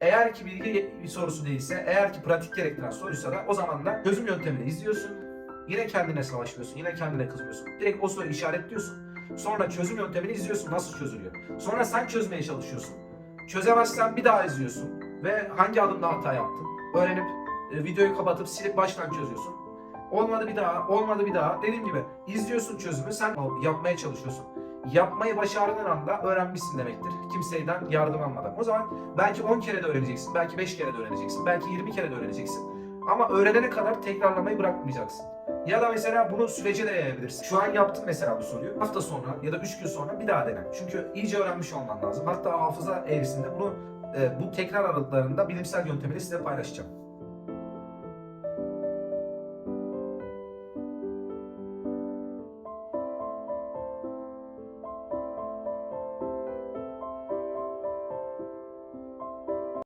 Eğer ki bilgi sorusu değilse, eğer ki pratik gerektiren soruysa da o zaman da çözüm yöntemini izliyorsun. Yine kendine savaşıyorsun, yine kendine kızıyorsun. Direkt o soruyu işaretliyorsun. Sonra çözüm yöntemini izliyorsun nasıl çözülüyor. Sonra sen çözmeye çalışıyorsun. Çözemezsen bir daha izliyorsun. Ve hangi adımda hata yaptın. Öğrenip e, videoyu kapatıp silip baştan çözüyorsun. Olmadı bir daha, olmadı bir daha. Dediğim gibi izliyorsun çözümü, sen yapmaya çalışıyorsun. Yapmayı başardığın anda öğrenmişsin demektir. Kimseyden yardım almadan. O zaman belki 10 kere de öğreneceksin, belki 5 kere de öğreneceksin, belki 20 kere de öğreneceksin. Ama öğrenene kadar tekrarlamayı bırakmayacaksın. Ya da mesela bunu sürece de yayabilirsin. Şu an yaptın mesela bu soruyu. Hafta sonra ya da 3 gün sonra bir daha dene. Çünkü iyice öğrenmiş olman lazım. Hatta hafıza eğrisinde bunu e, bu tekrar aralıklarında bilimsel yöntemiyle size paylaşacağım.